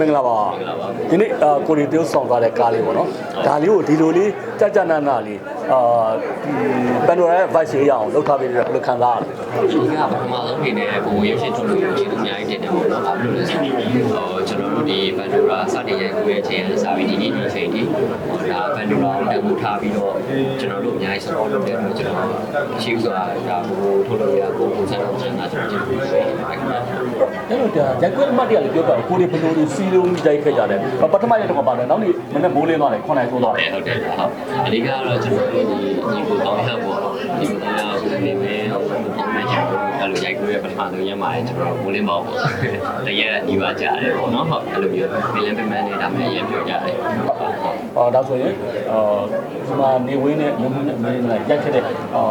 မင်္ဂလာပါဒီနေ့အာကိုရီတိုးဆောင်သွားတဲ့ကားလေးပေါ့နော်ဒါလေးကိုဒီလိုလေးကြကြနာနာလေးအာပန်ဒိုရာရဲ့ vice ရအောင်လောက်ထားပေးပြီးတော့ဘယ်လိုခံစားရလဲဒီကပထမဆုံးအနေနဲ့ဘိုးရုပ်ရှင်ထုတ်လို့ကျေးဇူးအများကြီးတင်တယ်ပေါ့နော်။ဘာလို့လဲဆိုတော့ဟိုကျွန်တော်တို့ဒီဘန်ဒိုရာစတင်ရိုက်ကူးရဲ့အချိန်နဲ့စပြီးဒီနေ့ဒီအချိန်ထိဟိုဒါဘန်ဒိုရာကိုတက်မှုထားပြီးတော့ကျွန်တော်တို့အများကြီး support လုပ်တယ်တော့ကျွန်တော်ရှိဥစွာဒါဘိုးထုတ်လို့ရကိုကိုဆန်းအောင်ဆန်းတာကျွန်တော်ကျေးဇူးတင်ပါတယ်။ အဲ့တော့ဒါရက်ကွက်မတ်တရားလေးပြောပြတော့ကိုရီဘယ်လိုလေးစီလုံးကြိုက်ခဲ့ကြတယ်ပထမရက်တော့ပါတယ်နောက်နေ့မနေ့မိုးလင်းသွားတယ်ခွန်နိုင်ဆိုးသွားတယ်ဟုတ်တယ်ဟုတ်တယ်ဟုတ်အဓိကတော့ကျွန်တော်တို့ဒီညီကိုတောင်းရပေါ့ဒီကိုတောင်းရကိုနေမယ်ဟိုဒီမှာကျွန်တော်အဲ့လို ရိုက်ကူးရဲ့ပထမဆုံးရက်မှာလည်းကျွန်တော်မိုးလင်းပေါ့ပေါ့တရက်ညီပါကြတယ်ပေါ့နော်ဟုတ်အဲ့လိုမျိုးမင်းလည်းပြမန်းနေတာမှရင်ပြောကြတယ်ဟုတ်ဟုတ်အော်ဒါဆိုရင်အာဒီမှာနေဝင်းနဲ့မင်းနဲ့မင်းနဲ့ရိုက်ခဲ့တဲ့အာ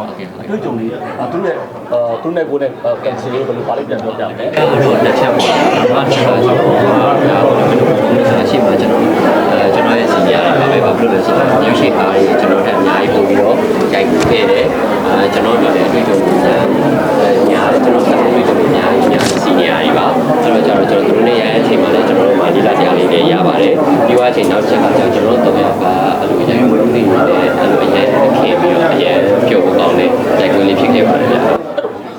တွေ့ကြုံလေးသူ့ရဲ့အာသူ့နဲ့ကိုနဲ့ကန်ဆယ်လေးဘယ်လိုပါလိမ့်ပြန်ပြောပြမယ်အဲ့တော့တစ်ချက်ပေါ့။ဘာချက်လဲဆိုတော့ဒါကိုလည်းမလုပ်ဘူး။အရှိမှကျွန်တော်အဲကျွန်တော်ရဲ့စီနီယာတွေပါပဲဘာလို့လဲဆိုတော့ရုပ်ရှင်အားတွေကျွန်တော်တို့အများကြီးပို့ပြီးတော့ရိုက်ခဲ့တယ်။အဲကျွန်တော်တို့လည်းအတွေ့အကြုံအဲညာကျွန်တော်တို့အတွေ့အကြုံအများ ကြီးညာစီနီယာတွေပါ။အဲ့တော့ကျတော့ကျွန်တော်တို့နဲ့ရတဲ့အချိန်မှာလည်းကျွန်တော်တို့မှဒီလာတရားလေးတွေရပါတယ်။ပြီးသွားအချိန်နောက်တစ်ချက်ကကျတော့ကျွန်တော်တို့တော့ယောက်ကအဲ့လိုရိုက်ခွင့်သိနေတယ်အဲ့လိုအရင်ခင်ပြီးတော့အရင်ပြုတ်ဖို့ကောင်းတဲ့ရိုက်ခွင့်လေးဖြစ်ခဲ့ပါတယ်ဗျာ။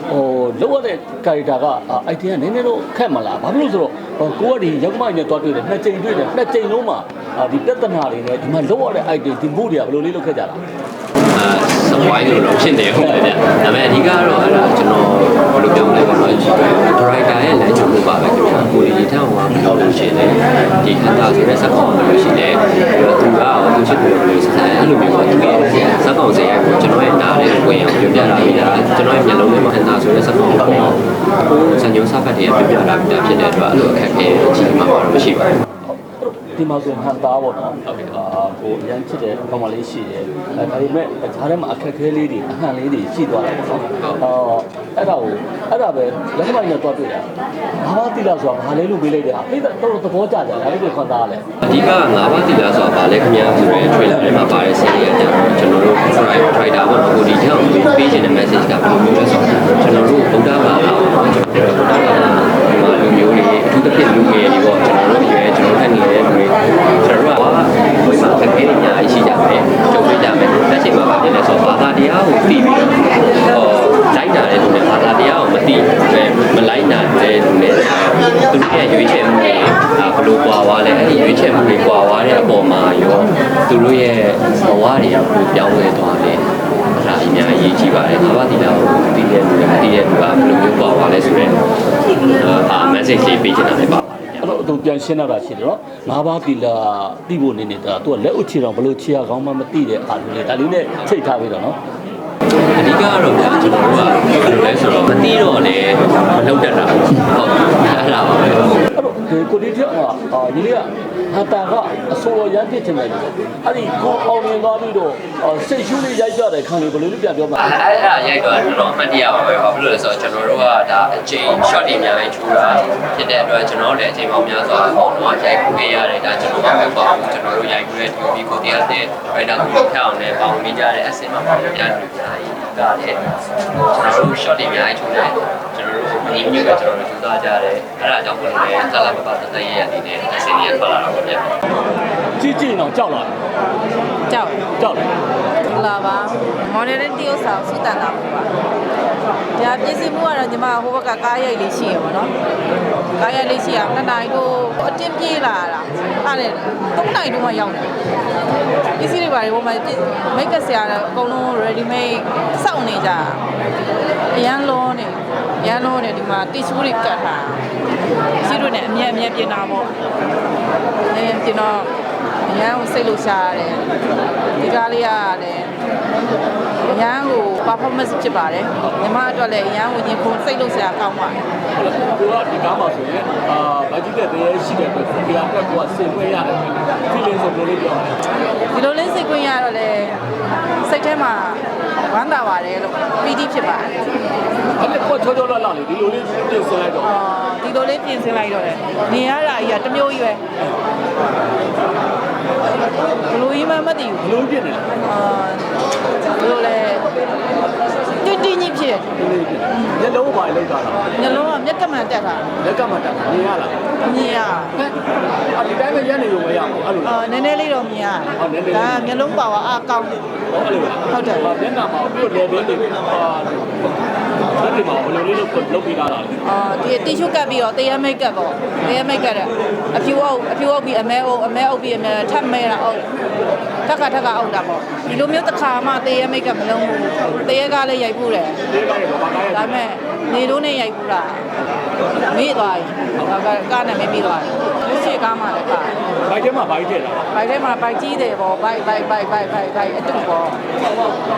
ဟိုလောက်ရတဲ့ကာရီတာကအိုက်တီကနည်းနည်းတော့ခက်မလားဘာဖြစ်လို့ဆိုတော့ကိုကဒီရောက်မိုင်းနဲ့တွားတွေ့တယ်နှစ်ကြိမ်တွေ့တယ်နှစ်ကြိမ်လုံးမှာဒီပြဿနာတွေနဲ့ဒီမှာလောက်ရတဲ့အိုက်တီဒီမှုတွေကဘယ်လိုလေးလုပ်ခဲ့ကြတာ အာစပွိုင်းလို့တော့ဖြစ်နေဟုတ်တယ်ဗျ။ဒါပေမဲ့အဓိကတော့အဲ့ဒါကျွန်တော်ဘယ်လိုပြောမလဲပေါ့နော်။ဒရိုက်တာရဲ့လမ်းကြုံမှုပါပဲခင်ဗျာ။ကိုယ်ဒီထက်ဟောမလို့လို့ရှိရင်ဒီခန္ဓာဆိုတဲ့စက်ကောင်လို့ရှိတယ်။သူကသူချစ်တယ်လို့ဆက်အဲ့လိုမျိုးပေါ့သူရဲ့စက်ကောင်စရိုက်ကိုကျွန်တော်ရဲ့နားလေးကိုဝင်အောင်ပြောပြတာပြီးတာကျွန်တော်ရဲ့မျက်လုံးထဲမှာခန္ဓာဆိုတဲ့စက်ကောင်ပေါ့။ဟိုစံညုံစားဖတ်တွေကပြောပြတာပြီးတာဖြစ်တဲ့အတွက်အဲ့လိုအခက်အခဲကြီးမှတော့မရှိပါဘူး။ ဒီမှာဆိုဟန်သားပေါ့နော်ဟုတ်ကဲ့အာကိုရမ်းချစ်တဲ့ကောင်မလေးရှိတယ်အဲဒါပေမဲ့ဈားထဲမှာအခက်ခဲလေးတွေအဟန်လေးတွေရှိသွားတာပေါ့နော်အော်အဲ့ဒါကိုအဲ့ဒါပဲလက်မနဲ့တွားတွေ့တာဘာမှတိလာဆိုတာဘာလဲလို့မေးလိုက်တယ်အိတ်တော့သဘောကျကြတယ်ဒါလေးကိုခံစားရလဲအဓိကငါးပါးတီလာဆိုတာဗာလဲခင်ဗျာဆိုရဲ trailer ထဲမှာပါတဲ့ scene တွေကကြတော့ကျွန်တော်တို့ drive rider ပေါ့နော်ကိုဒီကြောင့်ပေးချင်တဲ့ message ကဘယ်လိုမျိုးလဲဆိုတော့ကျွန်တော်တို့ဗုဒ္ဓဘာသာပေါ့ကျွန်တော်တို့ဗုဒ္ဓဘာသာမှာလူမျိုးတွေအထူးသဖြင့်လူငယ်တွေပေါ့ကျွန်တော်တို့ရွယ်ကျွန်တော်တို့နေတဲ့လူတွေကျွန်တော်တို့ကဝိမာခက်ခဲနေညာရှိကြမယ်ကြုံတွေ့ကြမယ်လက်ရှိမှာပါဖြစ်လဲဆို တော့ဘာသာတရားကိုသိပြီးတော့ဟောလိုက်တာတဲ့လူနဲ့ဘာသာတရားကိုမသိမလိုက်တာတဲ့လူနဲ့သူတို့ရဲ့ရွေးချယ်မှုတွေဘယ်လိုကွာသွားလဲအဲ့ဒီရွေးချယ်မှုတွေကွာသွားတဲ့အပေါ်မှာရောသူတို့ရဲ့ဘဝတွေကဘယ်လိုပြောင်းလဲသွားလဲအဲ့ဒါအများကြီးကြည့်ပါတယ်။ဘာသာတရားကိုသိတဲ့လူကသိတဲ့လူကဘယ်လိုမျိုးကွာသွားလဲဆိုတော့အာ message လေးပေးချင်တာလည်းပါ ပါတယ်။အဲ့တော့သူပြန်ရှင်းတော့တာရှိတယ်နော်ငါးပါးတီလာတိဖို့နေနေတာသူကလက်ဥချီတော့ဘလို့ချီရကောင်းမှမသိတဲ့အားလို့လေဒါလေးနဲ့ချိတ်ထားပြီးတော့နော်အဓိကကတော့ဗျာကျွန်တော်တို့ကဘယ်လိုလဲဆိုတော့မသိတော့လည်းမလုပ်တတ်တာဟုတ်အဲ့ဒါပါပဲအဲ့တော့ဒီ ကိုဒီချက်မှာအာဒီလေးကဟာတာကအစိုးရရမ်းဖြစ်ချင်တယ်အဲ့ဒီကိုအောင်မြင်သွားပြီးတော့စိတ်ရှူးလေးရိုက်ကြတဲ့ခံလေးဘယ်လိုလဲပြန်ပြောမှာအဲ့အဲ့ဒါရိုက်တော့တော်တော်အမှတ်တရပါပဲဘာဖြစ်လို့လဲဆိုတော့ကျွန်တော်တို့ကဒါအချိန် short တွေအများကြီးထူတာဖြစ်တဲ့အတွက်ကျွန်တော်တို့လည်းအချိန်ပေါင်းများစွာပေါ့နော်ရိုက်ကူခဲ့ရတယ်ဒါကျွန်တော်မှပဲပေါ့ကျွန်တော်တို့ရိုက်ကူတဲ့ TV ကိုတရားတဲ့ writer ကိုဖျောက်အောင်လည်းပေါင်းမိကြတဲ့အစင်မှာပေါ့များလူများကြီးကလည်းကျွန်တော်တို့ short တွေအများကြီးထူတယ်ကျွန်တော်တို့ ဒီမျိုးကကျွန်တော်တို့ထူသားကြတယ်အဲ့ဒါကြောင့်ဘယ်လိုလဲဇာလာပပတတရဲ့အနေနဲ့အစင်ကြီးထွက်လာတာပေါ့ဗျာကြည့်ကြည့်တော့ကြောက်လာတယ်ကြောက်ကြောက်တယ်လာပါမော်ဒယ်တရုပ်ဆောင်စုတန်တာပေါ့ပါဒါပြည့်စုံမှုကတော့ညီမဟိုဘက်ကကားရိုက်လေးရှိရပါတော့ကားရိုက်လေးရှိရနှစ်နိုင်တို့အတင်းပြေးလာတာအဲ့လေသုံးနိုင်တို့မှရောက်တယ်ပစ္စည်းတွေပါတွေဟိုမှာမိတ်ကဆရာအကုန်လုံး ready made စောင့်နေကြအရန်လုံးနေ ရန်လုံးနေဒီမှာတီချူတွေကတ်ထားစီးတို့နဲ့အမြဲအမြဲပြင်တာပေါ့အဲကျွန်တော် အရန်ကိုစိတ်လို့ရှားရတယ်ဒီကားလေးကလည်းအရန်ကို performance ဖြစ်ပါတယ်ညီမအတွက်လည်းအရန်ကိုရင်ခုန်စိတ်လို့ရှားကောင်းပါတယ်ဟုတ်တယ်ကိုကဒီကားမှာဆိုရင်အာဗတ်ကြီးတဲ့တရေရှိတဲ့အတွက်ဒီကားအတွက်ကိုကစင်ပွဲရတယ် feeling ဆိုဘယ်လိုပြောလဲဒီလိုလေးစိတ်ကွင်းရတော့လေစိတ်ထဲမှာဝမ်းသာပါတယ်လို့ပီတိဖြစ်ပါတယ်အဲ့ဒါကိုချောချောလောက်လောက်လေဒီလိုလေးပြင်ဆင်လိုက်တော့အော်ဒီလိုလေးပြင်ဆင်လိုက်တော့လေနေရတာကြီးကတစ်မျိုးကြီးပဲဘလို့ကြီးမှမသိဘူးဘလို့ပြင်နေလဲအာဘလို့လဲတင်းတင်းကြီးဖြစ်ဒီလေးပြင်ညလုံးပါလောက်တာလားညလုံးကမျက်ကမှန်တက်တာလက်ကမှတက်နေရလားအမြင်ရဟဒီတိုင်းပဲရက်နေလို့မရဘူးအဲ့လိုအော်နည်းနည်းလေးတော့မြင်ရဟုတ်နည်းနည်းလေးဒါကမျိုးလုံးပါဝါအားကောင်းတယ်အဲ့လိုဟုတ်တယ်မျက်နှာမှာပြုတ် level တွေအာလက်တွေမှာဘယ် လိုလေးလုပ်လုပ်ပြီးသားလားအော်ဒီတီရှူကပ်ပြီးတော့တရားမိတ်ကပ်ပေါ့တရားမိတ်ကပ်တဲ့အဖြူအုပ်အဖြူအုပ်ပြီးအမဲအုပ်အမဲအုပ်ပြီးအမဲထပ်မဲတာအုပ်ထက်ကထက်ကအောက်တာပေါ့ဒီလိုမျိုးတစ်ခါမှတရားမိတ်ကပ်မလုံးဘူးတရားကားလေးရိုက်ဖို့တယ်ဒီကနေ့ဘာကားရဒါပေမဲ့နေလို့နဲ့ရိုက်ဘူးလားမေ့သွားပြီဒါကကားနဲ့မေ့ပြီးသွားပြီရှေ့ကားမှလည်းကား ဘိုက်ထဲမှာဘိုက်ထည့်တာဘိုက်ထဲမှာဘိုက်ကြီးတယ်ပေါ့ဘိုက်ဘိုက်ဘိုက်ဘိုက်ဘိုက်ဘိုက်အတူပေါ့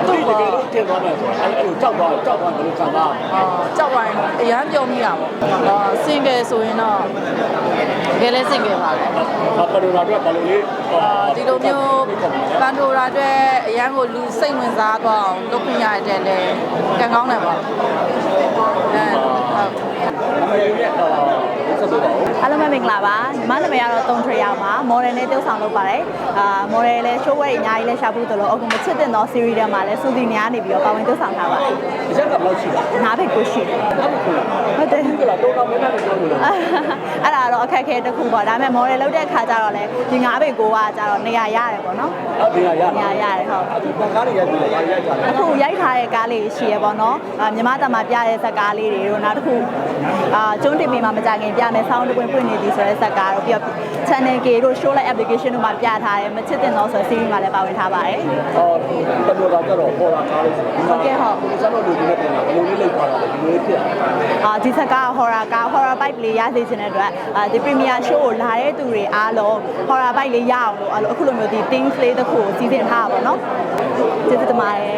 ဒီတကယ်လို့ထည့်သွားမယ်ဆိုတော့အဲ့လိုကြောက်သွားကြောက်သွားဘယ်လိုခံစားအာကြောက်ဝိုင်းအရန်ပြောမိတာပေါ့အာစင်ကယ်ဆိုရင်တော့တကယ်လဲစင်ကယ်ပါပဲဘာပရိုလာတော့ဘယ်လိုလေးအာဒီလိုမျိုးပန်ဒိုရာအတွက်အရန်ကိုလူစိတ်ဝင်စားသွားအောင်လုပ်ခွင့်ရတဲ့လဲကံကောင်းတယ်ပေါ့အဲဟုတ်အမေရဲ့အာဆက်တော့ အားလုံးပဲမင်္ဂလာပါညီမနာမည်ကတော့တုံထရရပါ model နဲ့တုပ်ဆောင်လုပ်ပါတယ်အာ model လည်း show way အများကြီးလည်းရှာဖို့တလို့အခုမချစ်တဲ့တော့ series ထဲမှာလည်းစူဒီနေရာနေပြီးတော့ပါဝင်တုပ်ဆောင်ထားပါတယ်အချက်ကဘယ်လောက်ရှိလဲနားဘက်ကိုရှိတယ်ဟုတ်တယ်ဒီကလာတော့တော့မင်းနဲ့ပြောလို့လားအဲ့ဒါတော့အခက်အခဲတစ်ခုပေါ့ဒါပေမဲ့ model လုပ်တဲ့အခါကျတော့လည်းဒီငါးဘက်ကိုကကျတော့နေရာရတယ်ပေါ့နော်အဲ့ဒီကရနေရာရတယ်ဟုတ်အခုပန်ကားတွေရိုက်ပြီးတော့ရိုက်ကြတယ်အခုရိုက်ထားတဲ့ကားလေးရှိရပေါ့နော်အာမြမတမပြတဲ့ဇက်ကားလေးတွေတို့နောက်တစ်ခုအာကျွန်းတင်ပင်မှာမကြခင်ပြမယ်ဆောင်းတစ်ပွင့်ပွင့်နေသည်ဆိုတဲ့ဇက်ကားတို့ပြီးတော့ channel K တို့ show light application တို့မှာပြထားတယ်မချစ်တဲ့တော့ဆိုတဲ့ series မှာလည်းပါဝင်ထားပါတယ်အော်ဒီတမျိုးကကြတော့ပေါ်လာကားလေးဆိုဒီမှာကျွန်တော်တို့ဒီနေ့ပြန်လာဘယ်လိုလေးလောက်ပါတော့ဒီလိုဖြစ်အာဒီဇက်ကား horror ကား horror bike လေးရစေချင်တဲ့အတွက်အာဒီ premier show ကိုလာတဲ့သူတွေအားလုံး horror bike လေးရအောင်လို့အဲ့လိုအခုလိုမျိုးဒီ things လေးတစ်ခုကိုစီစဉ်ထားတာပေါ့နော်ကျေးဇူးတင်ပါတယ်